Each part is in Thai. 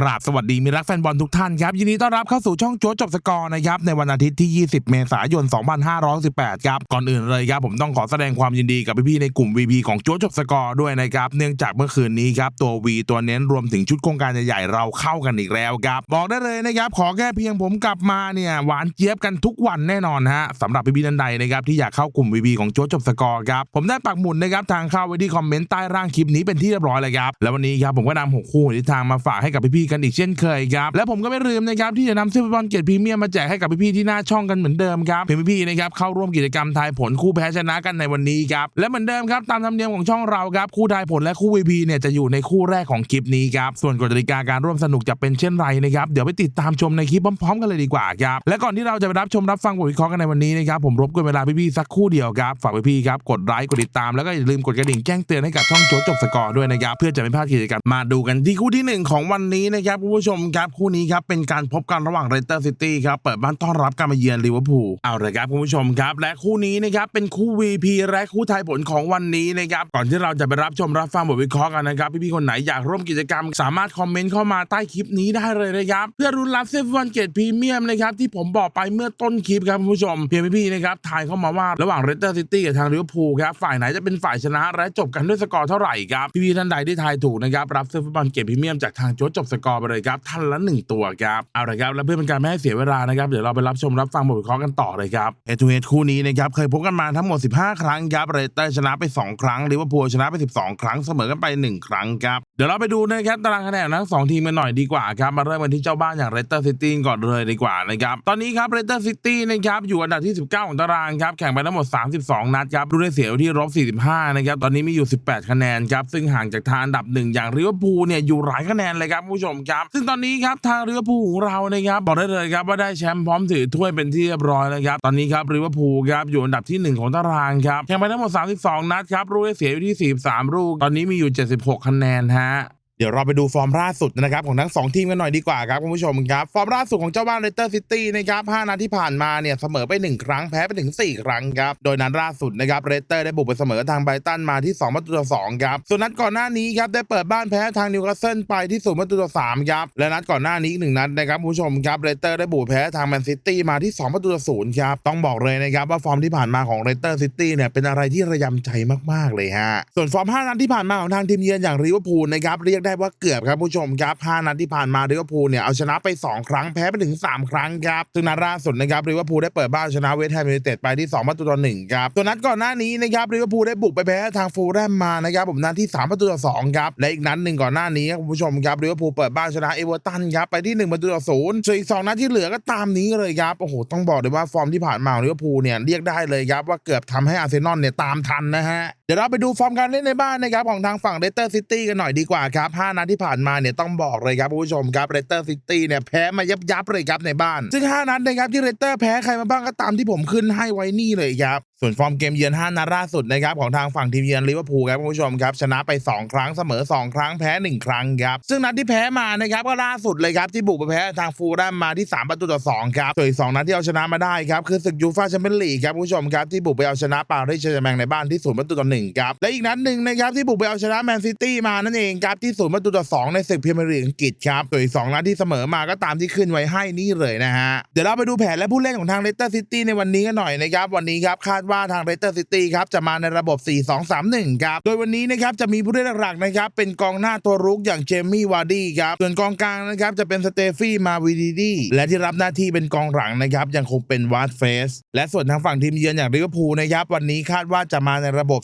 กราบสวัสดีมีรักแฟนบอลทุกท่านครับยินดีต้อนรับเข้าสู่ช่องโจ๊จบสกอร์นะครับในวันอาทิตย์ที่ 20 เมษายน 2518 ครับก่อนอื่นเลยครับผมต้องขอแสดงความยินดีกับพี่ๆในกลุ่ม VP ของโจ๊จบสกอร์ด้วยนะครับเนื่องจากเมื่อคืนนี้ครับตัว V ตัวเน้นรวมถึงชุดโครงการใหญ่ๆเราเข้ากันอีกแล้วครับบอกได้เลยนะครับขอแค่เพียงผมกลับมาเนี่ยหวานเจี๊ยบกันทุกวันแน่นอนฮะสำหรับพี่ๆท่านใดนะครับที่อยากเข้ากลุ่ม VP ของโจ๊จบสกอร์ครับผมได้ปักหมุดนะครับทางเข้าไว้ที่คอมเมนต์ใต้ร่างคลิปนี้เป็นที่เรียบร้อยเลยครับแล้ววันนี้ครับผมก็นำหกคู่ทิศทางมาฝากให้กับพี่ๆกันอีกเช่นเคยครับ และผมก็ไม่ลืมนะครับที่จะนำเสื้อฟุตบอลเกียรติพรีเมียมมาแจกให้กับพี่ๆที่หน้าช่องกันเหมือนเดิมครับเพื่อพี่ๆนะครับเข้าร่วมกิจกรรมทายผลคู่แพ้ชนะกันในวันนี้ครับและเหมือนเดิมครับตามธรรมเนียมของช่องเราครับคู่ทายผลและคู่ VP เนี่ยจะอยู่ในคู่แรกของคลิปนี้ครับส่วนกฎกติกาการร่วมสนุกจะเป็นเช่นไรนะครับเดี๋ยวไปติดตามชมในคลิปพร้อมๆ กันเลยดีกว่าครับและก่อนที่เราจะไปรับชมรับฟังบทวิเคราะห์กันในวันนี้นะครับผมรบกวนเวลาพี่ๆสักคู่เดียวครับฝากพี่ๆครับกดไลค์กดติดตามแล้วก็อย่าลืมกดกระดิ่งแจ้งเตือนให้กับช่องโจ๊กจบสกอร์ด้วยนะครับเพื่อจะไม่พลาดกิจกรรมมาดูกันที่คู่ที่หนึ่งของวันนี้นะครับคุณผู้ชมครับคู่นี้ครับเป็นการพบกันระหว่างเรสเตอร์ซิตี้ครับเปิดบ้านต้อนรับการมาเยือนลิเวอร์พูลเอาเลยครับคุณผู้ชมครับ และคู่นี้นะครับเป็นคู่ VP และคู่ทายผลของวันนี้นะครับก่อนที่เราจะไปรับชมรับฟังบทวิเคราะห์กันนะครับพี่ๆคนไหนอยากร่วมกิจกรรม สามารถคอมเมนต์เข้ามาใต้คลิปนี้ได้เลยนะครับเพื่อรุ้นรับเซฟวันเกตพรีเมียมนะครับที่ผมบอกไปเมื่อต้นคลิปครับคุณผู้ชมเพียงพี่ๆนะครับทายเข้ามาว่าระหว่างเรสเตอร์ซิตี้กับทางลิเวอร์พูลครับฝ่ายไหนจะเป็นฝ่ายชนะและจบกันด้วยสกอร์เท่าไหร่ครับพี่ๆท่านใดที่ทายถูกนะครับรับเสื้อฟุตบอลเกตพรีเมียมจากทางโจ๊จบสกอร์ไปเลยครับท่านละหนึ่งตัวครับเอาละครับและเพื่อเป็นการไม่ให้เสียเวลานะครับเดี๋ยวเราไปรับชมรับฟังบทวิเคราะห์กันต่อเลยครับเฮทูเฮดคู่นี้นะครับเคยพบกันมาทั้งหมด 15 ครั้งครับเรสเตอร์ชนะไป 2 ครั้งลิเวอร์พูลชนะไป 12 ครั้งเสมอกันไป 1 ครั้งครับเดี๋ยวเราไปดูนะครับตารางคะแนนของทั้งสองทีมกันหน่อยดีกว่าครับมาเริ่มกันที่เจ้าบ้านอย่างเรสเตอร์ซิตี้ก่อนเลยดีกว่านะครับตอนนี้ครับเรสเตอร์ซิตี้นะครับอยู่อันดับที่ 19 ของตารางครับแข่งไปทั้งหมด 32 นัดครับดูได้เสียอยู่ที่ลบ45 นะครับตอนนี้มีอยู่ 18 คะแนนครับซึ่งห่างจากทางอันดับหนึ่งอย่างลิเวอร์พูลเนี่ยอยู่หลายคะแนนเลยครับคุณผู้ชมครับ ซึ่งตอนนี้ครับทางลิเวอร์พูลของเรานะครับบอกได้เลยครับว่าได้แชมป์พร้อมถือถ้วยเป็นที่เรียบร้อยแล้วครับตอนนี้ครับลิเวอร์พูลครับอยู่อันดับที่หนึ่งของตารางครับแข่งไปทั้งหมด32 นัดครับรู้ได้เสียอยู่ที่ 43 ลูก ตอนนี้มีอยู่ 76 คะแนนฮะ เดี๋ยวเราไปดูฟอร์มล่าสุดนะครับของทั้ง 2 ทีมกันหน่อยดีกว่าครับคุณผู้ชมครับ ฟอร์มล่าสุดของเจ้าบ้านเลสเตอร์ซิตี้นะครับ5นัดที่ผ่านมาเนี่ยเสมอไป 1 ครั้งแพ้ไปถึง 4 ครั้งครับ โดยนัดล่าสุดนะครับเลสเตอร์ได้บุกไปเสมอทางไบรตันมาที่2ประตูต่อ2ครับ ส่วนนัดก่อนหน้านี้ครับได้เปิดบ้านแพ้ทางนิวคาสเซิลไปที่0ประตูต่อ3ครับและนัดก่อนหน้านี้อีกหนึ่งนัดนะครับคุณผู้ชมครับเลสเตอร์ได้บุกแพ้ทางแมนซิตี้มาที่ 2 ประตูต่อ0ครับต้องบอกเลยนะครับว่าฟอร์มที่ผ่านมาของเลสเตอร์ซิตี้เนี่ยเป็นอะไรที่ระยำใจมากๆเลยฮะส่วนฟอร์ม5นัดที่ผ่านมาของทางทีมเยือนอย่างลิเวอร์พูลนะครับเรียกได้ว่าเกือบครับผู้ชมครับ5นัดที่ผ่านมาลิเวอร์พูลเนี่ยเอาชนะไป 2 ครั้งแพ้ไปถึง 3 ครั้งครับซึ่งนัดล่าสุดนะครับลิเวอร์พูลได้เปิดบ้านชนะเวสต์แฮมยูไนเต็ดไปที่2ประตูต่อ1ครับส่วนัดก่อนหน้านี้นะครับลิเวอร์พูลได้บุกไปแพ้ทางฟูลแลมมานะครับผมนัดที่ 3 ประตูต่อ2ครับและอีกนัดหนึ่งก่อนหน้านี้ครับคุณผู้ชมครับลิเวอร์พูลเปิดบ้านชนะเอเวอร์ตันครับไปที่ 1 ประตูต่อ0ส่วนอีก2นัดที่เหลือก็ตามนี้เลยครับโอ้โหต้องบอกเลยว่าฟอร์มที่ผ่านมาของลิเวอร์พูลเนี่ยเรียกได้เลยครับว่าเกือบทำให้อาร์เซนอลเนี่ยตามทันนะฮะเดี๋ยวเราไปดูฟอร์มการเล่นในบ้านนะครับของทางฝั่งเรสเตอร์ซิตี้กันหน่อยดีกว่าครับ5 นัดที่ผ่านมาเนี่ยต้องบอกเลยครับผู้ชมครับเรสเตอร์ซิตี้เนี่ยแพ้มายับยับๆเลยครับในบ้าน ซึ่ง 5 นัดนะครับที่เรสเตอร์แพ้ใครมาบ้างก็ตามที่ผมขึ้นให้ไว้นี่เลยครับ ส่วนฟอร์มเกมเยือน 5นัดล่าสุดนะครับของทางฝั่งทีมเยือนลิเวอร์พูลครับคุณผู้ชมครับชนะไป 2 ครั้งเสมอ 2 ครั้งแพ้ 1 ครั้งครับ ซึ่งนัดที่แพ้มานะครับก็ล่าสุดเลยครับที่บุกไปแพ้ทางฟูลแลมมาที่ 3 ประตูต่อ 2 ครับส่วนอีก2นัดที่เอาชนะมาได้ครับคือศึกยูฟ่าแชมเปี้ยนลีกครับคุณผู้ชมครับที่บุกไปเอาชนะปารีสแซงต์แชร์แมงในบ้านที่0ประตูต่อ1ครับและอีกนัดหนึ่งนะครับที่บุกไปเอาชนะแมนซิตี้มานั่นเองครับที่0ประตูต่อ2ในศึกพรีเมียร์ลีกอังกฤษครับส่วนอีก2นัดที่เสมอมาก็ตามที่ขึ้นไว้ให้นี่เลยนะฮะเดี๋ยวเราไปดูแผนและผู้เล่นของทางเลสเตอร์ซิตี้ในวันนี้กันหน่อยนะครับวันนี้ครับคาดว่าทางเลสเตอร์ซิตี้ครับจะมาในระบบ 4-2-3-1 ครับ โดยวันนี้นะครับจะมีผู้เล่นหลักๆนะครับเป็นกองหน้าตัวรุกอย่างเจมี่วาร์ดี้ครับ ส่วนกองกลางนะครับจะเป็นสเตฟี่มาวิดีดีและที่รับหน้าที่เป็นกองหลังนะครับยังคงเป็นวาร์ดเฟสและส่วนทางฝั่งทีมเยือนอย่างลิเวอร์พูลนะครับวันนี้คาดว่าจะมาในระบบ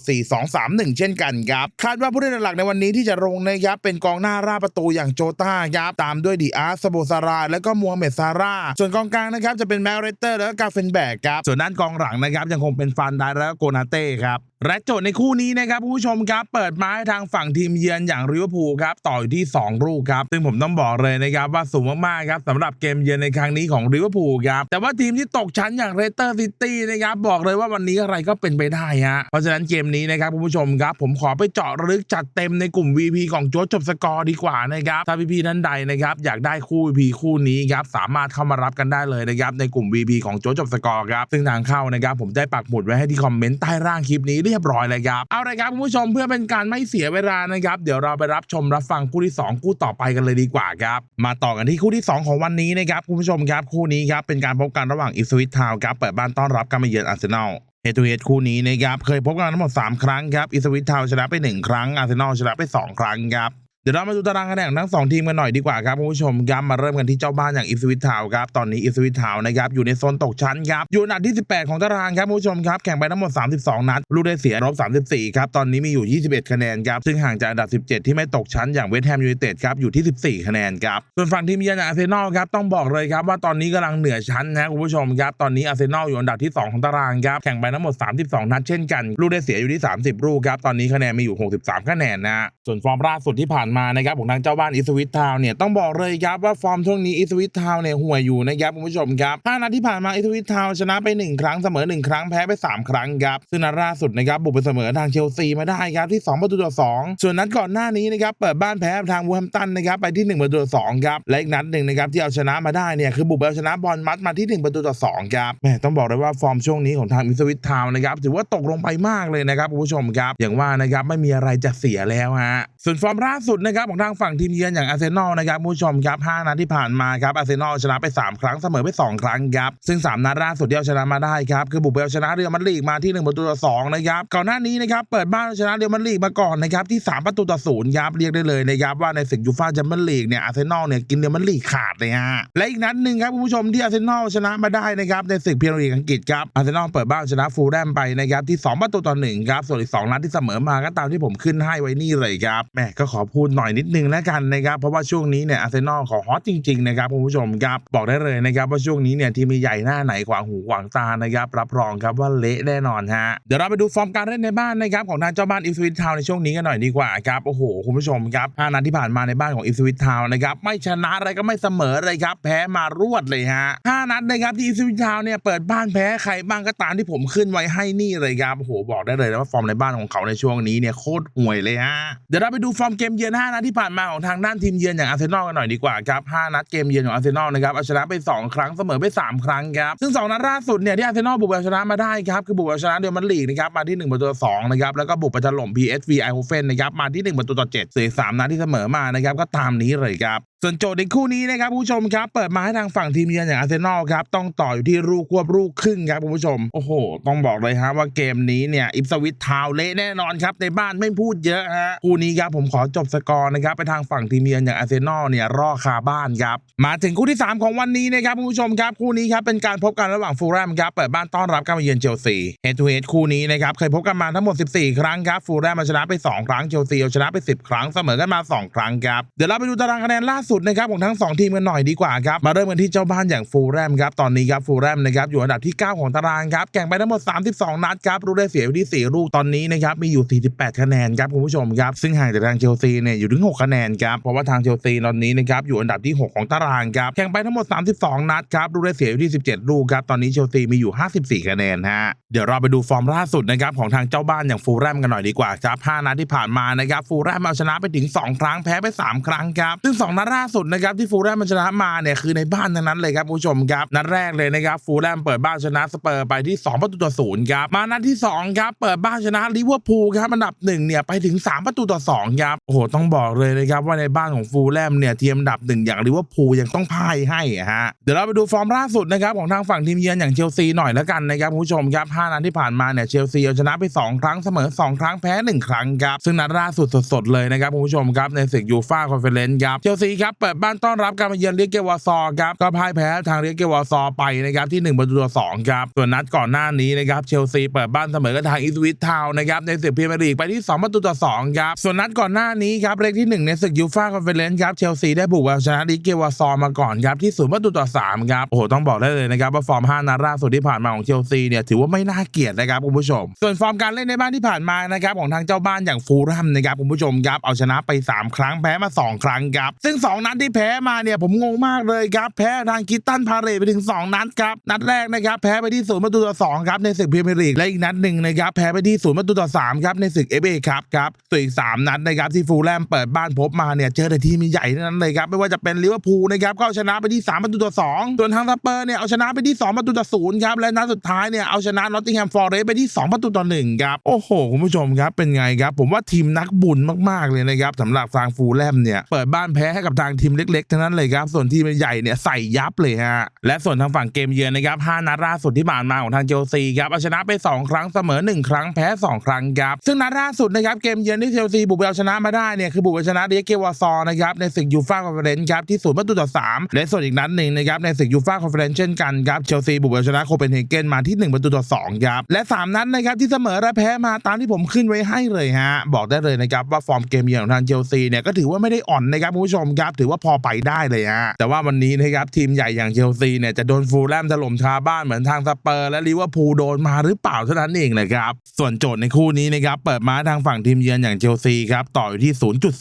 4-2-3-1 เช่นกันครับคาดว่าผู้เล่นหลักในวันนี้ที่จะลงนะครับเป็นกองหน้าราประตูอย่างโจต้าครับตามด้วยดีอาร์สโบซาราและก็มัวเมดซาร่าส่วนกองกลางนะครับจะเป็นแมวเรเตอร์และก็กาเฟนแบกครับส่วนด้านกองหลังนะครับยังคงเป็นฟานดาและโกนาเต้ครับและโจทย์ในคู่นี้นะครับผู้ชมครับเปิดไม้ทางฝั่งทีมเยือนอย่างลิเวอร์พูลครับต่ออยู่ที่ 2 ลูกครับ ซึ่งผมต้องบอกเลยนะครับว่าสูงมากๆครับสำหรับเกมเยือนในครั้งนี้ของลิเวอร์พูลครับแต่ว่าทีมที่ตกชั้นอย่างเรสเตอร์ซิตี้นะครับบอกเลยว่าวันนี้อะไรก็เป็นไปได้ฮะเพราะฉะนั้นเกมนี้นะครับคุณผู้ชมครับ ผมขอไปเจาะลึกจัดเต็มในกลุ่ม VP ของโจ๊จบสกอร์ดีกว่านะครับถ้าพี่ๆท่านใดนะครับอยากได้คู่ VP คู่นี้ครับสามารถเข้ามารับกันได้เลยนะครับในกลุ่ม VP ของโจ๊จบสกอร์ครับซึ่งทางเข้านะครับผมได้ปักหมุดไว้ให้ที่คอมเมนต์ใต้ร่างคลิปนี้เรียบร้อยเลยครับเอาละครับคุณผู้ชมเพื่อเป็นการไม่เสียเวลานะครับเดี๋ยวเราไปรับชมรับฟังคู่ที่สองคู่ต่อไปกันเลยดีกว่าครับมาต่อกันที่คู่ที่สองของวันนี้นะครับคุณผู้ชมครับคู่นี้ครับเป็นการพบกันระหว่างอิสวิตทาวครับเปิดบ้านต้อนรับการมาเยือนอาร์เซนอลเฮดทูเฮดคู่นี้นะครับเคยพบกันทั้งหมด 3 ครั้งครับอิสวิตทาวชนะไป 1 ครั้งอาร์เซนอลชนะไป 2 ครั้งครับ ดี๋ยวเรามาดูตารางคะแนนของทั้งสองทีมกันหน่อยดีกว่าครับคุณผู้ชมครับมาเริ่มกันที่เจ้าบ้านอย่างอิสวิตทาวครับตอนนี้อิสวิตทาวนะครับอยู่ในโซนตกชั้นครับอยู่อันดับที่ 18 ของตารางครับคุณผู้ชมครับแข่งไปทั้งหมด 32 นัดลูกได้เสียลบ34ครับตอนนี้มีอยู่ 21 คะแนนครับซึ่งห่างจากอันดับ 17 ที่ไม่ตกชั้นอย่างเวสต์แฮมยูไนเต็ดครับอยู่ที่ 14 คะแนนครับส่วนฝั่งทีมเยือนอย่างอาร์เซนอลครับต้องบอกเลยครับว่าตอนนี้กำลังเหนือชั้นนะคุณผู้ชมครับตอนนี้อาร์เซนอลอยู่อันดับที่ 2 ของตารางครับแข่งไปทั้งหมด 32 นัดเช่นกันลูกได้เสียอยู่ที่ 30 ลูกครับตอนนี้คะแนนมีอยู่ 63 คะแนนนะส่วนฟอร์มล่าสุดที่ผ่านมานะครับของทางเจ้าบ้านอิสวิตทาวเนี่ยต้องบอกเลยครับว่าฟอร์มช่วงนี้อิสวิตทาวเนี่ยห่วยอยู่นะครับคุณผู้ชมครับ5นัดที่ผ่านมาอิสวิตทาวชนะไป 1 ครั้งเสมอ 1 ครั้งแพ้ไป 3 ครั้งครับซึ่งนัดล่าสุดนะครับบุกไปเสมอทางเชลซีมาได้ครับที่ 2 ประตูต่อ 2 ส่วนนัดก่อนหน้านี้นะครับเปิดบ้านแพ้ทางวูแฮมตันนะครับไปที่ 1 ประตูต่อ2ครับและอีกนัดหนึ่งนะครับที่เอาชนะมาได้เนี่ยคือบุกไปเอาชนะบอลมัดมาที่ 1 ประตูต่อ2ครับแหมต้องบอกเลยว่าฟอร์มช่วงนี้ของทางอิสวิตทาวนะครับถือว่าตกลงไปมากเลยนะครับคุณผู้ชมครับอย่างว่านะครับไม่มีอะไรจะเสียแล้วฮะส่วนฟอร์มล่าสุดนะครับของทางฝั่งทีมเยือนอย่างอาร์เซนอลนะครับผู้ชมครับ5นัดที่ผ่านมาครับอาร์เซนอลชนะไป 3 ครั้งเสมอไป 2 ครั้งครับซึ่ง 3 นัดล่าสุดที่เอาชนะมาได้ครับคือบุกไปเอาชนะเรอัลมาดริดมาที่1ประตูต่อ2นะครับก่อนหน้านี้นะครับเปิดบ้านชนะเรอัลมาดริดมาก่อนนะครับที่ 3 ประตูต่อศูนย์ครับเรียกได้เลยนะครับว่าในศึกยูฟ่าแชมเปี้ยนลีกเนี่ยอาร์เซนอลเนี่ยกินเรอัลมาดริดขาดเลยฮะและอีกนัดหนึ่งครับคุณผู้ชมที่อาร์เซนอลชนะมาได้นะครับในศึกพรีเมียร์ลีกอังกฤษครับอาร์เซนอลเปิดบ้านชนะฟูลแลมไปนะครับที่ 2 ประตูต่อ1ครับส่วนอีก2นัดที่เสมอมาก็ตามที่ผมขึ้นให้ไว้นี่เลยครับแหมก็ขอพูดหน่อยนิดนึงแล้วกันนะครับเพราะว่าช่วงนี้เนี่ยอาร์เซนอลขอฮอตจริงๆนะครับคุณผู้ชมครับบอกได้เลยนะครับว่าช่วงนี้เนี่ยทีมใหญ่หน้าไหนขวางหูขวางตานะครับรับรองครับว่าเละแน่นอนฮะเดี๋ยวเราไปดูฟอร์มการเล่นในบ้านนะครับของทางเจ้าบ้านอิสวิตทาวในช่วงนี้กันหน่อยดีกว่าครับโอ้โหคุณผู้ชมครับห้านัดที่ผ่านมาในบ้านของอิสวิตทาวนะครับไม่ชนะอะไรก็ไม่เสมอเลยครับแพ้มารวดเลยฮะห้านัดนะครับที่อิสวิตทาวเนี่ยเปิดบ้านแพ้ใครบ้างก็ตามที่ผมขึ้นไว้ให้นี่เลยครับโอ้โหบอกได้เลยนะว่าฟอร์มในบ้านของเขาในช่วงนี้เนี่ยโคตรห่วยเลยฮะเดี๋ยวเราไปดูฟอร์มเกมเยือนห้านัดที่ผ่านมาของทางด้านทีมเยือนอย่างอาร์เซนอลกันหน่อยดีกว่าครับ5นัดเกมเยือนของอาร์เซนอลนะครับเอาชนะไป 2 ครั้งเสมอไป 3 ครั้งครับซึ่ง 2 นัดล่าสุดเนี่ยที่อาร์เซนอลบุกไปเอาชนะมาได้ครับคือบุกไปเอาชนะเดลมันลีกนะครับมาที่ 1 ประตูต่อ2นะครับแล้วก็บุกไปถล่ม PSV ไอโฮเฟนนะครับมาที่ 1 ประตูต่อ7เสีย3นัดที่เสมอมานะครับก็ตามนี้เลยครับส่วนโจทย์ในคู่นี้นะครับผู้ชมครับ เปิดมาให้ทางฝั่งทีมเยือนอย่างอาร์เซนอลครับต้องต่ออยู่ที่ลูกควบลูกครึ่งครับคุณผู้ชม โอ้โห ต้องบอกเลยฮะว่าเกมนี้เนี่ยอิปสวิตทาวเละแน่นอนครับในบ้านไม่พูดเยอะฮะคู่นี้ครับผมขอจบสกอร์นะครับไปทางฝั่งทีมเยือนอย่างอาร์เซนอลเนี่ยรอคาบ้านครับมาถึงคู่ที่ 3 ของวันนี้นะครับคุณผู้ชมครับคู่นี้ครับเป็นการพบกันระหว่างฟูลแลมครับเปิดบ้านต้อนรับการมาเยือนเชลซีเฮดทูเฮดคู่นี้นะครับเคยพบกันมาทั้งหมด 14 ครั้งครับฟูลแลมชนะไป 2 ครั้งเชลซีเอาชนะไป 10 ครั้งเสมอกันมา 2 ครั้งครับเดี๋ยวเราไปดูตารางคะแนนล่าสุดนะครับของทั้ง 2 ทีมกันหน่อยดีกว่าครับมาเริ่มกันที่เจ้าบ้านอย่างฟูลแลมครับตอนนี้ครับฟูลแลมนะครับอยู่อันดับที่ 9 ของตารางครับแข่งไปทั้งหมด 32 นัดครับรู้ได้เสียอยู่ที่ 4 ลูกตอนนี้นะครับมีอยู่ 48 คะแนนครับคุณผู้ชมครับซึ่งห่างจากทางเชลซีเนี่ยอยู่ถึง 6 คะแนนครับเพราะว่าทางเชลซีตอนนี้นะครับอยู่อันดับที่ 6 ของตารางครับแข่งไปทั้งหมด 32 นัดครับรู้ได้เสียอยู่ที่ 17 ลูกครับตอนนี้เชลซีมีอยู่ 54 คะแนนฮะเดี๋ยวเราไปดูฟอร์มล่าสุดนะครับของทางเจ้าบ้านอย่างฟูลแลมกันหน่อยดีกว่าครับ5นัดที่ผ่านมานะครับฟูลแลมเอาชนะไปถึง 2 ครั้งแพ้ไป 3 ครั้งครับซึ่ง2นัดล่าสุดนะครับที่ฟูลแลมชนะมาเนี่ยคือในบ้านทั้งนั้นเลยครับผู้ชมครับนัดแรกเลยนะครับฟูลแลมเปิดบ้านชนะสเปอร์ไปที่ 2 ประตูต่อศูนย์ครับมานัดที่2ครับเปิดบ้านชนะลิเวอร์พูลครับอันดับหนึ่งเนี่ยไปถึง 3 ประตูต่อ2ครับโอ้โหต้องบอกเลยนะครับว่าในบ้านของฟูลแลมเนี่ยทีมอันดับหนึ่งอย่างลิเวอร์พูลยังต้องพ่ายให้อะฮะเดี๋ยวเราไปดูฟอร์มล่าสุดนะครับของทางฝั่งทีมเยือนอย่างเชลซีหน่อยแล้วกันนะครับผู้ชมครับ5นัดที่ผ่านมาเนี่ยเชลซีเอาชนะไป 2 ครั้งเสมอ 2 ครั้งแพ้ 1 ครั้งครับซึ่งนัดล่าสุดสดๆเลยนะครับผู้ชมครับในศึกยูฟ่าคอนเฟอเรนซ์ครับเชลซีครับเปิดบ้านต้อนรับการมาเยือนเรียกเกวาซอร์ครับก็พ่ายแพ้ทางเรียกเกวาซอร์ไปนะครับที่1ประตูต่อ2ครับส่วนนัดก่อนหน้านี้นะครับเชลซีเปิดบ้านเสมอกับทางอีสวิตทาวน์นะครับในศึกพรีเมียร์ลีกไปที่ 2 ประตูต่อ2ครับส่วนนัดก่อนหน้านี้ครับเลขที่ 1 ในศึกยูฟ่าคอนเฟอเรนซ์ครับเชลซีได้บุกเอาชนะลิเกวาซอร์มาก่อนครับที่0ประตูต่อ3ครับโอ้โหต้องบอกได้เลยนะครับว่าฟอร์ม5นัดล่าสุดที่ผ่านมาของเชลซีเนี่ยถือว่าไม่น่าเกลียดนะครับคุณผู้ชม ส่วนฟอร์มการเล่นในบ้านที่ผ่านมานะครับของทางเจ้าบ้านอย่างฟูลแลมนะครับคุณผู้ชมครับเอาชนะไป 3 ครั้งแพ้มา 2 ครั้งครับซึ่ง 2นัดที่แพ้มาเนี่ยผมงงมากเลยครับ แพ้ทางคิตตันพาเรตไปถึง 2 นัดครับ นัดแรกนะครับแพ้ไปที่ศูนย์ประตูต่อ2ครับในศึกพรีเมียร์ลีกและอีกนัดหนึ่งนะครับแพ้ไปที่ศูนย์ประตูต่อ3ครับในศึกเอฟเอครับครับส่วนอีกสามนัดนะครับที่ฟูลแลมเปิดบ้านพบมาเนี่ยเจอแต่ทีมใหญ่นั้นเลยครับไม่ว่าจะเป็นลิเวอร์พูลนะครับก็เอาชนะไปที่ 3 ประตูต่อ2ส่วนทางสเปอร์เนี่ยเอาชนะไปที่ 2 ประตูต่อ0ครับและนัดสุดท้ายเนี่ยเอาชนะนอตติงแฮมฟอร์เรสไปที่ 2 ประตูต่อ1ครับโอ้โหคุณผู้ชมครับเป็นไงครับผมว่าทีมนักบุญมากๆเลยนะครับสำหรับทางฟูลแลมเนี่ยเปิดบ้านแพ้ให้กับทางทีมเล็กๆทั้งนั้นเลยครับ ส่วนทีมใหญ่เนี่ยใส่ยับเลยฮะ และส่วนทางฝั่งเกมเยือนนะครับ5นัดล่าสุดที่ผ่านมาของทางเชลซีครับเอาชนะไป 2 ครั้งเสมอ 1 ครั้งแพ้ 2 ครั้งครับ ซึ่งนัดล่าสุดนะครับเกมเยือนที่เชลซีบุกไปเอาชนะมาได้เนี่ยคือบุกไปชนะเดียเกวาซอร์นะครับในศึกยูฟ่าคอนเฟอเรนซ์ครับที่ศูนย์ประตูต่อ3และส่วนอีกนัดหนึ่งนะครับในศึกยูฟ่าคอนเฟอเรนซ์เช่นกันครับเชลซีบุกไปเอาชนะโคเปนเฮเกนมาที่ 1 ประตูต่อ2ครับและ 3 นัดนะครับที่เสมอและแพ้มาตามที่ผมขึ้นไว้ให้เลยฮะบอกได้เลยนะครับว่าฟอร์มเกมเยือนของทางเชลซีเนี่ยก็ถือว่าไม่ได้อ่อนนะครับคุณผู้ชมครับถือว่าพอไปได้เลยฮะแต่ว่าวันนี้นะครับทีมใหญ่อย่างเชลซีเนี่ยจะโดนฟูลแลมถล่มชาบ้านเหมือนทางสเปอร์ และลิเวอร์พูลโดนมาหรือเปล่าเท่านั้นเองนะครับส่วนโจทย์ในคู่นี้นะครับเปิดมาทางฝั่งทีมเยือนอย่างเชลซีครับต่ออยู่ที่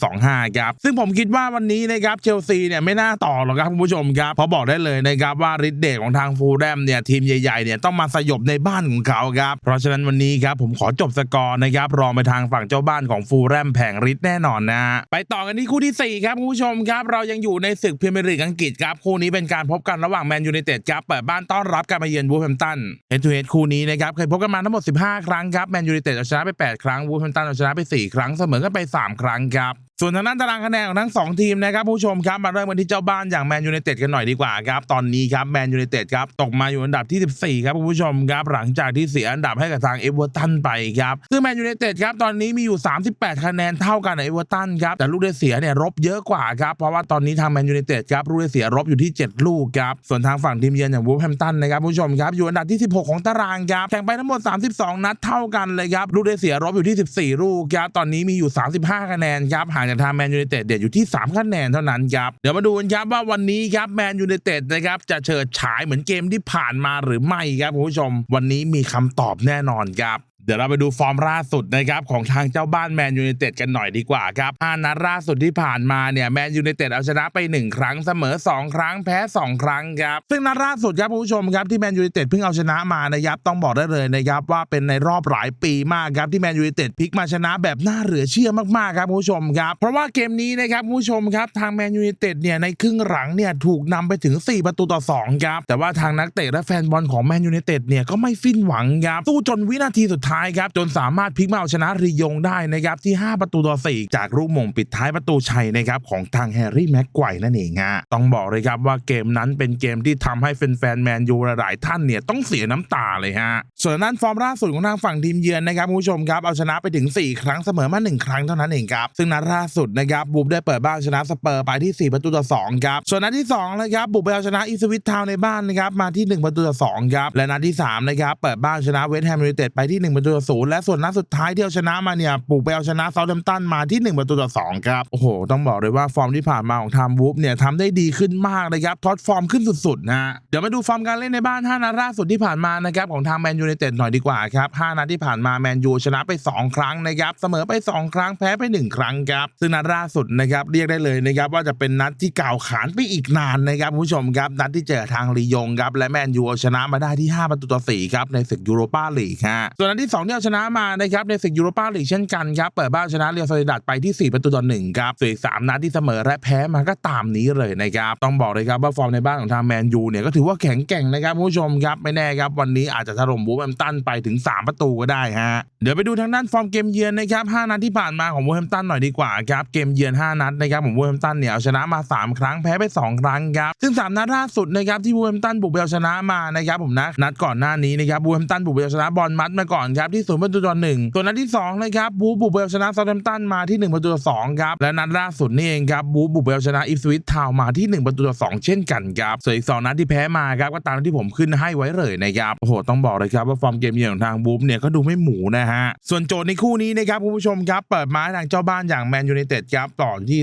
0.25 ครับ ซึ่งผมคิดว่าวันนี้นะครับเชลซีเนี่ยไม่น่าต่อหรอกครับคุณผู้ชมครับเพราะบอกได้เลยนะครับว่าฤทธิ์เดชของทางฟูลแลมเนี่ยทีมใหญ่ๆเนี่ยต้องมาสยบในบ้านของเขาครับเพราะฉะนั้นวันนี้ครับผมขอจบสกอร์นะครับรองไปทางฝั่งเจ้าบ้านของฟูลแลมแผงฤทธิ์แน่นอนนะ ไปต่อกันที่คู่ที่สี่ครับคุณผู้ชมครับเรายังอยู่ในศึกพรีเมียร์ลีกอังกฤษครับคู่นี้เป็นการพบกันระหว่างแมนยูไนเต็ดครับเปิดบ้านต้อนรับการมาเยือนวูฟแฮมตันเฮดทูเฮดคู่นี้นะครับเคยพบกันมาทั้งหมด 15 ครั้งครับแมนยูไนเต็ดเอาชนะไป 8 ครั้งวูฟแฮมตันเอาชนะไป 4 ครั้งเสมอกันไป 3 ครั้งครับ ส่วนทางด้านตารางคะแนนของทั้ง2ทีมนะครับผู้ชมครับมาเริ่มกันที่เจ้าบ้านอย่างแมนยูไนเต็ดกันหน่อยดีกว่าครับตอนนี้ครับแมนยูไนเต็ดครับตกมาอยู่อันดับที่ 14 ครับผู้ชมครับหลังจากที่เสียอันดับให้กับทางเอเวอร์ตันไปครับซึ่งแมนยูไนเต็ดครับตอนนี้มีอยู่ 38 คะแนนเท่ากันกับเอเวอร์ตันครับแต่ลูกได้เสียเนี่ยรบเยอะกว่าครับเพราะว่าตอนนี้ทางแมนยูไนเต็ดครับลูกได้เสียรบอยู่ที่ 7 ลูกครับส่วนทางฝั่งทีมเยือนอย่างวูฟแฮมตันนะครับผู้ชมครับอยู่อันดับที่ 16 ของตารางครับแข่งไปทั้งหมด 32 นัดเท่ากันเลยครับลูกได้เสียรบอยู่ที่ 14 ลูกครับตอนนี้มีอยู่ 35 คะแนนครับหางจากทางแมนยูไนเต็ดเด็ดอยู่ที่ 3 คะแนนเท่านั้นครับ เดี๋ยวมาดูกันครับว่าวันนี้ครับแมนยูไนเต็ดนะครับจะเฉิดฉายเหมือนเกมที่ผ่านมาหรือไม่ครับคุณผู้ชม วันนี้มีคำตอบแน่นอนครับ เดี๋ยวเราไปดูฟอร์มล่าสุดนะครับของทางเจ้าบ้านแมนยูไนเต็ดกันหน่อยดีกว่าครับ5นัดล่าสุดที่ผ่านมาเนี่ยแมนยูไนเต็ดเอาชนะไป 1 ครั้งเสมอ 2 ครั้งแพ้ 2 ครั้งครับซึ่งนัดล่าสุดครับผู้ชมครับที่แมนยูไนเต็ดเพิ่งเอาชนะมานะครับต้องบอกได้เลยนะครับว่าเป็นในรอบหลายปีมากครับที่แมนยูไนเต็ดพลิกมาชนะแบบน่าเหลือเชื่อมากๆครับผู้ชมครับเพราะว่าเกมนี้นะครับผู้ชมครับทางแมนยูไนเต็ดเนี่ยในครึ่งหลังเนี่ยถูกนำไปถึง 4 ประตูต่อ2ครับแต่ว่าทางนักเตะและแฟนบอลของแมนยูไนเต็ดเนี่ยก็ไม่สิ้นหวังครับสู้จนวินาทีสุดท้ายครับจนสามารถพลิกมาเอาชนะรียงได้นะครับที่ 5 ประตูต่อ 4 จากลูกมงปิดท้ายประตูชัยนะครับของทางแฮร์รี่แม็กไกว์นั่นเองฮะต้องบอกเลยครับว่าเกมนั้นเป็นเกมที่ทำให้แฟนๆแมนยูหลายท่านเนี่ยต้องเสียน้ำตาเลยฮะส่วนด้นฟอร์มล่าสุดของทางฝั่งทีมเยือนนะครับคุณผู้ชมครับเอาชนะไปถึง 4 ครั้งเสมอมา 1 ครั้งเท่านั้นเองครับซึ่งนัดล่าสุดนะครับบูฟได้เปิดบ้านชนะสเปอร์ไปที่ 4 ประตูต่อ2ครับส่วนนัดที่2นะครับบุกไปเอาชนะอีสวิตทาวน์ในบ้านนะครับมาที่ 1 ประตูต่อ2ครับและนัดที่3นะครับเปิดบ้านชนะเวสต์แฮมยูไนเต็ดไปที่1ประตูต่อ0และส่วนนัดสุดท้ายที่เอาชนะมาเนี่ยบุกไปเอาชนะเซาท์แฮมป์ตันมาที่ 1 ประตูต่อ2ครับ โอ้โห ต้องบอกเลยว่าฟอร์มที่ผ่านมาของทามวูฟเนี่ยทำได้ดีขึ้นมากเลยครับท็อดฟอร์มขึ้นสุดๆนะเดี๋ยวมาดูฟอร์มการเล่นในบ้าน 5 นัดล่าสุดที่ผ่านมานะครับของทางแมนยูไนเต็ดหน่อยดีกว่าครับ 5 นัดที่ผ่านมาแมนยูชนะไป 2 ครั้งนะครับเสมอไป 2 ครั้งแพ้ไป 1 ครั้งครับซึ่งนัดล่าสุดนะครับเรียกได้เลยนะครับว่าจะเป็นนัดที่กล่าวขานไปอีกนานนะครับคุณผู้ชมครับนัดที่เจอทางลียงครับและแมนยูเอาชนะมาได้ที่ 5 ประตูต่อ4ครับในศึกยูโรปาลีกฮะส่วนนัดที่2ที่เอาชนะมานะครับในศึกยูโรปาลีกเช่นกันครับเปิดบ้านชนะเรียวโซลิดัดไปที่ 4 ประตูต่อ1ครับส่วนอีกสามนัดที่เสมอและแพ้มาก็ตามนี้เลยนะครับต้องบอกเลยครับว่าฟอร์มในบ้านของทางแมนยูเนี่ยก็ถือว่าแข็งแกร่งนะครับผู้ชมครับไม่แน่ครับวันนี้อาจจะถล่มบูฟแฮมตันไปถึง 3 ประตูก็ได้ฮะเดี๋ยวไปดูทางด้านฟอร์มเกมเยือนนะครับ5นัดที่ผ่านมาของบูฟแฮมตันหน่อยดีกว่าครับเกมเยือน 5 นัดนะครับของบูฟแฮมตันเนี่ยเอาชนะมา 3 ครั้งแพ้ไป 2 ครั้งครับซึ่ง 3 นัดล่าสุดนะครับที่บูแฮมตันบุกไปเอาชนะมานะครับผมนะนัดก่อนหน้านี้นะครับบูแฮมตันบุกไปเอาชนะบอลมัดมาก่อนครับที่ศูนย์ประตูต่อหนึ่งส่วนนัดที่2นะครับบูบุเอาชนะเซาท์แฮมป์ตันมาที่ 1 ประตูต่อ2ครับและนัดล่าสุดนี่เองครับบูบุเอาชนะอีฟสวิตทาวมาที่ 1 ประตูต่อ2เช่นกันครับส่วนอีก2นัดที่แพ้มาครับก็ตามที่ผมขึ้นให้ไว้เลยนะครับโอ้โหต้องบอกเลยครับว่าฟอร์มเกมเยือนของทางบูฟเนี่ยก็ดูไม่หมูนะฮะส่วนโจทย์ในคู่นี้นะครับคุณผู้ชมครับเปิดมาทางเจ้าบ้านอย่างแมนยูไนเต็ดครับต่อที่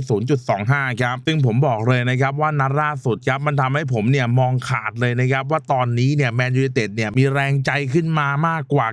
0.25 ครับซึ่งผมบอกเลยนะครับว่านัดล่าสุดครับมันทำให้ผมเนี่ยมองขาดเลยนะครับว่าตอนนี้เนี่ยแมนยูไนเต็ดเนี่ยมีแรงใจขึ้นมามากกว่า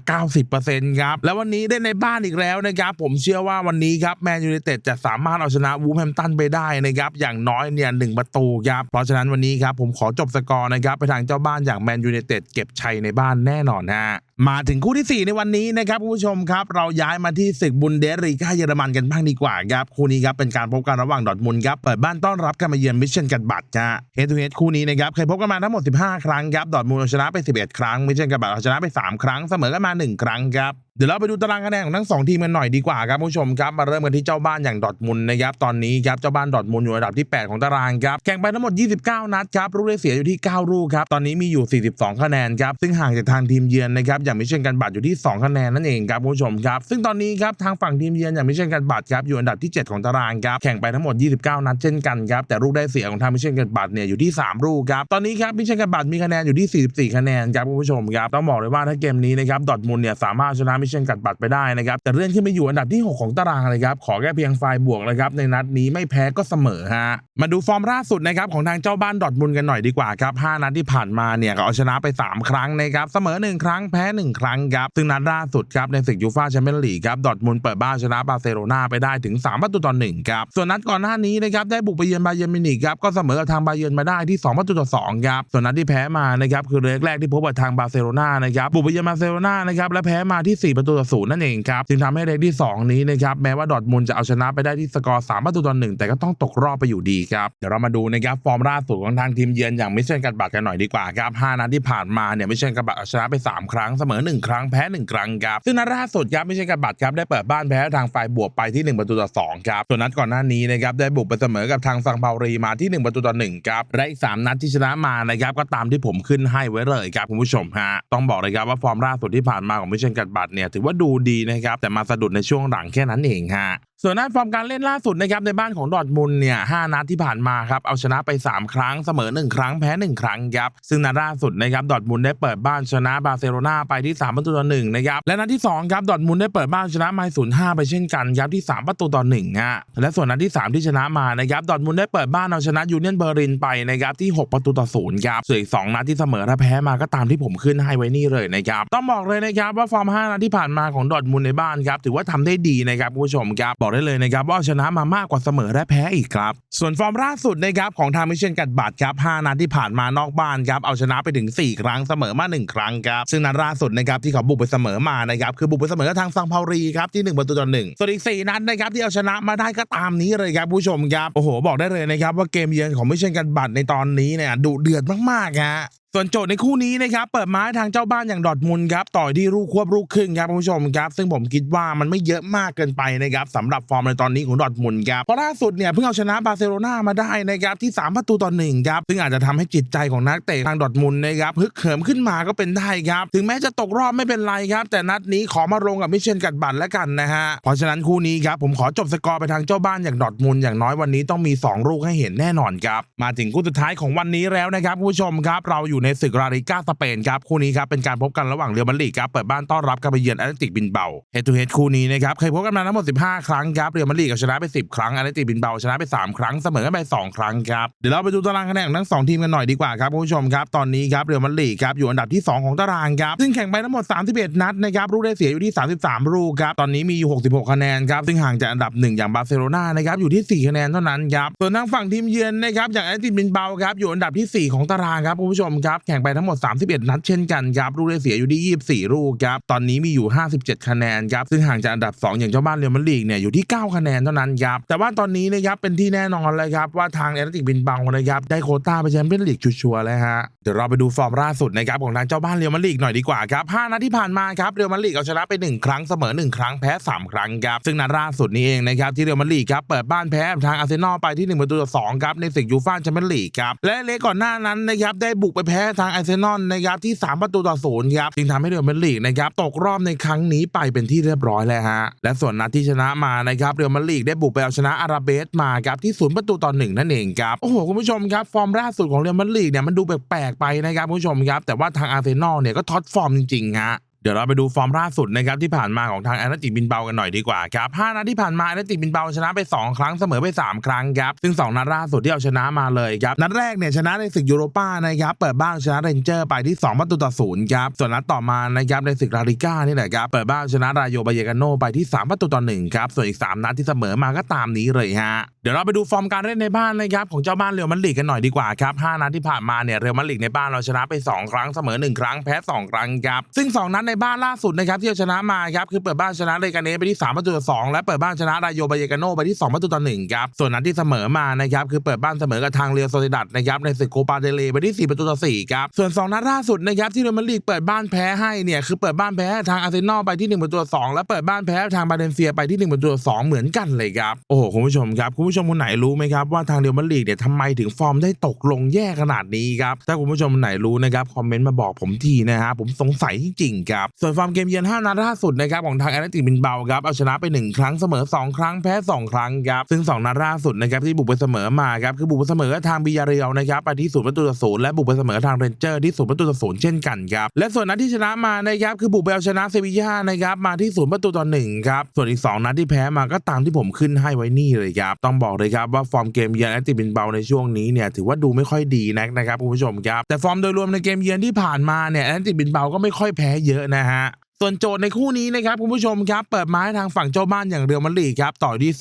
100%ครับแล้ววันนี้ได้ในบ้านอีกแล้วนะครับผมเชื่อว่าวันนี้ครับแมนยูไนเต็ดจะสามารถเอาชนะวูฟแฮมตันไปได้นะครับอย่างน้อยเนี่ยหนึ่งประตูครับเพราะฉะนั้นวันนี้ครับผมขอจบสกอร์นะครับไปทางเจ้าบ้านอย่างแมนยูไนเต็ดเก็บชัยในบ้านแน่นอนฮะ มาถึงคู่ที่ 4 ในวันนี้นะครับคุณผู้ชมครับ เราย้ายมาที่ศึกบุนเดสลีกาเยอรมันกันบ้างดีกว่าครับคู่นี้ครับเป็นการพบกันระหว่างดอทมุนครับเปิดบ้านต้อนรับการมาเยือนมิชเชนกันบัตจ้าเฮดทูเฮดคู่นี้นะครับเคยพบกันมาทั้งหมด 15 ครั้งครับดอทมุนด์เอาชนะไป 11 ครั้งมิชเชนกันบัตเอาชนะไป 3 ครั้งเสมอกันมา 1 ครั้งครับ เดี๋ยวเราไปดูตารางคะแนนของทั้งสองทีมกันหน่อยดีกว่าครับผู้ชมครับมาเริ่มกันที่เจ้าบ้านอย่างดอทมุนนะครับตอนนี้ครับเจ้าบ้านดอทมุนอยู่อันดับที่ 8 ของตารางครับแข่งไปทั้งหมด 29 นัดครับลูกได้เสียอยู่ที่ 9 ลูกครับตอนนี้มีอยู่ 42 คะแนนครับซึ่งห่างจากทางทีมเยือนนะครับอย่างมิชเชนกันบัตอยู่ที่ 2 คะแนนนั่นเองครับผู้ชมครับซึ่งตอนนี้ครับทางฝั่งทีมเยือนอย่างมิชเชนกันบัตครับอยู่อันดับที่ 7 ของตารางครับแข่งไปทั้งหมด 29 นัดเช่นกันครับแต่ลูกได้เสียของทางมิเชนกันบัตเนี่ยอยู่ที่ 3 ลูกครับตอนนี้ครับมิเชนกันบัตมีคะแนนอยู่ที่ 44 คะแนนครับผู้ชมครับต้องบอกเลยว่าถ้าเกมนี้นะครับดอทมุนเนี่ยสามารถชนะมิเชนกันบัตรไปได้นะครับแต่เลื่อนขึ้นไปอยู่อันดับที่ 6 ของตารางเลยครับขอแค่เพียงไฟล์บวกนะครับในนัดนี้ไม่แพ้ก็เสมอฮะมาดูฟอร์มล่าสุดนะครับของทางเจ้าบ้านดอทมุนกันหน่อยดีกว่าครับ5นัดที่ผ่านมาเนี่ยก็เอาชนะไป 3 ครั้งนะครับเสมอ 1 ครั้งแพ้ 1 ครั้งครับซึ่งนัดล่าสุดครับในศึกยูฟ่าแชมเปี้ยนลีกครับดอทมุนเปิดบ้านชนะบาร์เซโลนาไปได้ถึง3ประตูต่อ1ครับส่วนนัดก่อนหน้านี้นะครับได้บุกไปเยือนบาเยิร์นมินิกครับก็เสมอกับทางบาเยิร์นมาได้ที่ 2 ประตูต่อ2ครับส่วนนัดที่แพ้มานะครับคือเลกแรกที่พบกับทางบาร์เซโลนานะครับบุกไปเยือนบาร์เซโลนานะครับและแพ้มาที่4ประตูต่อ0นั่นเองครับจึงทำให้เลกที่ 2 นี้นะครับแม้ว่าดอทมุนจะเอาชนะไปได้ที่สกอร์ 3 ประตูต่อ1แต่ก็ต้องตกรอบไปอยู่ดีครับเดี๋ยวเรามาดูนะครับฟอร์มล่าสุดของทางทีมเยือนอย่างมิเชลกันบัตกันหน่อยดีกว่าครับ5นัดที่ผ่านมาเนี่ยมิเชลกันบัตเอาชนะไป 3 ครั้งเสมอ 1 ครั้งแพ้ 1 ครั้งครับซึ่งนัดล่าสุดครับมิเชลกันบัตครับได้เปิดบ้านแพ้ทางฝ่ายบวกไปที่ 1 ประตูต่อ2ครับส่วนนัดก่อนหน้านี้นะครับได้บุกไปเสมอกับทางซังเปารีมาที่ 1 ประตูต่อ1ครับและอีก3นัดที่ชนะมานะครับก็ตามที่ผมขึ้นให้ไว้เลยครับคุณผู้ชมฮะต้องบอกเลยครับว่าฟอร์มล่าสุดที่ผ่านมาของมิเชลกันบัตเนี่ยถือว่าดูดีนะครับแต่มาสะดุดในช่วงหลังแค่นั้นเองฮะ ส่วนด้านฟอร์มการเล่นล่าสุดนะครับในบ้านของดอทมุนด์เนี่ยหนัดที่ผ่านมาครับเอาชนะไป 3 ครั้งเสมอ 1 ครั้งแพ้ 1 ครั้งครับซึ่งนัดล่าสุดนะครับดอทมุนด์ได้เปิดบ้านชนะบาร์เซโลนาไปที่ 3 ประตูต่อ1นะครับและนัดที่2ครับดอทมุนด์ได้เปิดบ้านชนะไมศูนย์ห้าไปเช่นกันครับที่ 3 ประตูต่อ1ฮะและส่วนนัดที่ 3 ที่ชนะมานะครับดอทมุนด์ได้เปิดบ้านเอาชนะยูเนียนเบอร์ลินไปนะครับที่ 6 ประตูต่อ0ครับส่วนอีก2นัดที่เสมอถ้าแพ้มาก็ตามที่ผมขึ้นให้ไว้นี่เลยนะครับต้องบอกเลยนะครับว่าฟอร์ม5นัดที่ผ่านมาของดอทมุนด์ในบ้านครับถือว่าทำได้ดีนะครับผู้ชมครับบอกได้เลยนะครับว่าชนะมามากกว่าเสมอและแพ้อีกครับ ส่วนฟอร์มล่าสุดนะครับของทางมิเชลกัดบัตครับ5นัดที่ผ่านมานอกบ้านครับเอาชนะไปถึง 4 ครั้งเสมอมา 1 ครั้งครับซึ่งนัดล่าสุดนะครับที่เขาบุกไปเสมอมานะครับคือบุกไปเสมอกับทางซังเปารีครับที่ 1 ประตูต่อหนึ่งส่วนอีก 4 นัดนะครับที่เอาชนะมาได้ก็ตามนี้เลยครับผู้ชมครับโอ้โหบอกได้เลยนะครับว่าเกมเยือนของมิเชลกัดบัตในตอนนี้เนี่ยดุเดือดมากๆฮะส่วนโจทย์ในคู่นี้นะครับเปิดมาให้ทางเจ้าบ้านอย่างดอทมุนครับต่อยที่ลูกควบลูกครึ่งครับคุณผู้ชมครับซึ่งผมคิดว่ามันไม่เยอะมากเกินไปนะครับสำหรับฟอร์มในตอนนี้ของดอทมุนครับเพราะล่าสุดเนี่ยเพิ่งเอาชนะบาร์เซโลนามาได้นะครับที่ 3 ประตูต่อหนึ่งครับซึ่งอาจจะทำให้จิตใจของนักเตะทางดอทมุนนะครับฮึกเหิมขึ้นมาก็เป็นได้ครับถึงแม้จะตกรอบไม่เป็นไรครับแต่นัดนี้ขอมาลงกับมิเชลกัดบัตแล้วกันนะฮะเพราะฉะนั้นคู่นี้ครับผมขอจบสกอร์ไปทางเจ้าบ้านอย่างดอทมุนอย่างน้อยวันนี้ต้องมีสองลูกให้เห็นแน่นอนครับมาถึงคู่สุดท้ายของวันนี้แล้วนะครับผู้ชมครับเราอยูู่่ในศึกลาลิก้าสเปนครับคู่นี้ครับเป็นการพบกันระหว่างเรอัลมาดริดครับเปิดบ้านต้อนรับการไปเยือนแอตเลติกบินเบาเฮดทูเฮดคู่นี้นะครับเคยพบกันมาทั้งหมด 15 ครั้งครับเรอัลมาดริดก็ชนะไป 10 ครั้งแอตเลติกบินเบาชนะไป 3 ครั้งเสมอกันไป2ครั้งครับเดี๋ยวเราไปดูตารางคะแนนของทั้ง 2 ทีมกันหน่อยดีกว่าครับคุณผู้ชมครับตอนนี้ครับเรอัลมาดริดครับอยู่อันดับที่ 2 ของตารางครับซึ่งแข่งไปทั้งหมด 31 นัดนะครับลูกได้เสียอยู่ที่ 33ลูกครับตอนนี้มีอยู่ 66 คะแนนครับซึ่งห่างจากอันดับ 1 อย่างบาร์เซโลนานะครับอยู่ที่ 4 คะแนนเท่านั้นครับส่วนทางฝั่งทีมเยือนนะครับอย่างแอตเลติกบินเบาครับอยู่อันดับที่ 4 ของตารางครับคุณผู้ชมครับครับแข่งไปทั้งหมด 31 นัดเช่นกันครับลูกได้เสียอยู่ที่ 24 ลูกครับตอนนี้มีอยู่ 57 คะแนนครับซึ่งห่างจากอันดับ 2 อย่างเจ้าบ้านเรอัลมาดริดเนี่ยอยู่ที่ 9 คะแนนเท่านั้นครับแต่ว่าตอนนี้นะครับเป็นที่แน่นอนเลยครับว่าทางแอตเลติกบินเบานะครับได้โคต้าไปแชมเปี้ยนลีกชัวร์ๆแล้วฮะเดี๋ยวเราไปดูฟอร์มล่าสุดนะครับของทางเจ้าบ้านเรอัลมาดริดหน่อยดีกว่าครับ5นัดที่ผ่านมาครับเรอัลมาดริดเอาชนะไป 1 ครั้งเสมอ 1 ครั้งแพ้ 3 ครั้งครับซึ่งนัดล่าสุดนี้เองนะครับที่เรอัลมาดริดครับเปิดบ้านแพ้ทางอาร์เซนอลไปที่1ประตูต่อ2ครับในศึกยูฟ่าแชมเปี้ยนลีกครับและเลกก่อนหน้านั้นนะครับได้บุกไปแพ้ทางอาร์เซนอลนะครับที่ 3 ประตูต่อศูนย์ครับจึงทำให้เรอัลมาดริดนะครับตกรอบในครั้งนี้ไปเป็นที่เรียบร้อยแล้วฮะและส่วนนัดที่ชนะมานะครับเรอัลมาดริดได้บุกไปเอาชนะอาราเบสมาครับที่ศูนย์ประตูต่อหนึ่งนั่นเองครับโอ้โหคุณผู้ชมครับฟอร์มล่าสุดของเรอัลมาดริดเนี่ยมันดูแปลกๆไปนะครับคุณผู้ชมครับแต่ว่าทางอาร์เซนอลเนี่ยก็ท็อตฟอร์มจริงๆฮะ เดี๋ยวเราไปดูฟอร์มล่าสุดนะครับที่ผ่านมาของทางแอนติบินเบากันหน่อยดีกว่าครับ5นัดที่ผ่านมาแอนติบินเบาชนะไป 2 ครั้งเสมอไป 3 ครั้งครับซึ่ง 2 นัดล่าสุดที่เอาชนะมาเลยครับนัดแรกเนี่ยชนะในศึกยูโรป้านะครับเปิดบ้านชนะเรนเจอร์ไปที่ 2 ประตูต่อศูนย์ครับส่วนนัดต่อมานะครับในศึกลาลิก้านี่แหละครับเปิดบ้านชนะรายโยบายกาโนไปที่ 3 ประตูต่อ1ครับส่วนอีก 3 นัดที่เสมอมาก็ตามนี้เลยฮะเดี๋ยวเราไปดูฟอร์มการเล่นในบ้านนะครับของเจ้าบ้านเรอัลมาดริดกันหน่อยดีกว่าครับ5นัดที่ผ่านมาเนี่ยเรอัลมาดริดในบ้านเราชนะไป 2 ครั้งเสมอ 1 ครั้งแพ้ 2 ครั้งครับซึ่ง 2 นัดในบ้านล่าสุดนะครับที่เอาชนะมาครับคือเปิดบ้านชนะเรกาเนไปที่3ประตูต่อ2และเปิดบ้านชนะรายโยบายกาโนไปที่2ประตูต่อ1ครับส่วนนัดที่เสมอมานะครับคือเปิดบ้านเสมอกับทางเรียวโซลิดัดนะครับในศึกโคปาเดเลไปที่ 4 ประตูต่อ4ครับส่วน 2 นัดล่าสุดนะครับที่เรอัลมาดริดเปิดบ้านแพ้ให้เนี่ยคือเปิดบ้านแพ้ทางอาร์เซนอลไปที่1ประตูต่อ2และเปิดบ้านแพ้ทางบาเลนเซียไปที่1ประตูต่อ2เหมือนกันเลยครับโอ้โหคุณผู้ชมครับคุณผู้ชมคนไหนรู้ไหมครับว่าทางเรอัลมาดริดเนี่ยทำไมถึงฟอร์มได้ตกลงแย่ขนาดนี้ครับถ้าคุณผู้ชมคนไหนรู้นะครับคอมเมนต์มาบอกผมทีนะฮะผมสงสัยจริงๆครับส่วนฟอร์มเกมเยือน5นัดล่าสุดนะครับของทางแอนติกบินเบาครับเอาชนะไป 1 ครั้งเสมอ 2 ครั้งแพ้ 2 ครั้งครับซึ่ง 2 นัดล่าสุดนะครับที่บุกไปเสมอมาครับคือบุกไปเสมอทางบิยาเรียลนะครับไปที่ศูนย์ประตูต่อศูนย์และบุกไปเสมอทางเรนเจอร์ที่ศูนย์ประตูต่อศูนย์เช่นกันครับและส่วนนัดที่ชนะมานะครับคือบุกไปเอาชนะเซบีย่านะครับมาที่ศูนย์ประตูต่อหนึ่งครับส่วนอีก 2 นัดที่แพ้มาก็ตามที่ผมขึ้นให้ไว้นี่เลยครับต้องบอกเลยครับว่าฟอร์มเกมเยือนแอนติกบินเบาในช่วงนี้เนี่ยถือว่าดูไม่ค่อยดีนักนะครับคุณผู้ชมครับแต่ฟอร์มโดยรวมในเกมเยือนที่ผ่านมาเนี่ยแอนติบินเบาก็ไม่ค่อยแพ้เยอะนะฮะ ส่วนโจทย์ในคู่นี้นะครับคุณผู้ชมครับเปิดมาให้ทางฝั่งเจ้าบ้านอย่างเรียวมาดริดครับต่อที่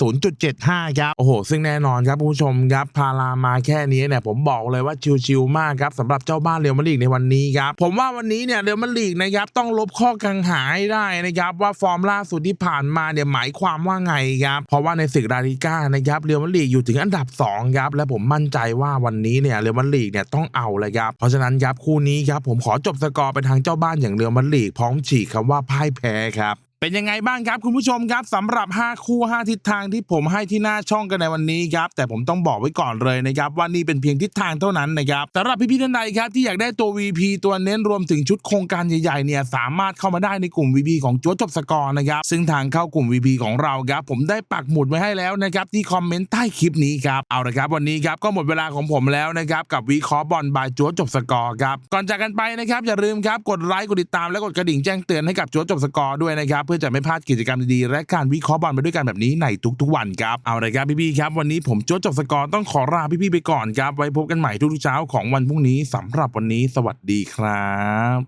0.75 ครับ โอ้โห ซึ่งแน่นอนครับคุณผู้ชมครับพารามาแค่นี้เนี่ยผมบอกเลยว่าชิวๆมากครับสำหรับเจ้าบ้านเรียวมาดริดในวันนี้ครับผมว่าวันนี้เนี่ยเรียวมาดริดนะครับต้องลบข้อกังขาให้ได้นะครับว่าฟอร์มล่าสุดที่ผ่านมาเนี่ยหมายความว่าไงครับเพราะว่าในศึกลาลิก้านะครับเรียวมาดริดอยู่ถึงอันดับ2ครับและผมมั่นใจว่าวันนี้เนี่ยเรียวมาดริดเนี่ยต้องเอาเลยครับเพราะฉะนั้นครับคู่นี้ครับผมขอจบสกอร์ไปทางเจ้าบ้านอย่างเรียวมาดริดพร้อมฉีกคำว่าพ่ายแพ้ครับ เป็นยังไงบ้างครับคุณผู้ชมครับสำหรับ 5 คู่ 5 ทิศทางที่ผมให้ที่หน้าช่องกันในวันนี้ครับแต่ผมต้องบอกไว้ก่อนเลยนะครับว่านี่เป็นเพียงทิศทางเท่านั้นนะครับสำหรับพี่ๆท่านใดครับที่อยากได้ตัว VP ตัวเน้นรวมถึงชุดโครงการใหญ่ๆเนี่ยสามารถเข้ามาได้ในกลุ่ม VP ของจัวจบสกอร์นะครับซึ่งทางเข้ากลุ่ม VP ของเราครับผมได้ปักหมุดไว้ให้แล้วนะครับที่คอมเมนต์ใต้คลิปนี้ครับเอาละครับวันนี้ครับก็หมดเวลาของผมแล้วนะครับกับวิเคราะห์บอลบายจัวจบสกอร์ครับก่อนจากกันไปนะครับอย่าลืมครับกดไลค์กดติดตามและกดกระดิ่งแจ้งเตือนให้กับจัวจบสกอร์ด้วยนะครับเพื่อจะไม่พลาดกิจกรรมดีๆและการวิเคราะห์บอลไปด้วยกันแบบนี้ในทุกๆวันครับเอาละครับพี่ๆครับวันนี้ผมจัวจบสกอร์ต้องขอลาพี่ๆไปก่อนครับไว้พบกันใหม่ทุกๆเช้าของวันพรุ่งนี้สำหรับวันนี้สวัสดีครับ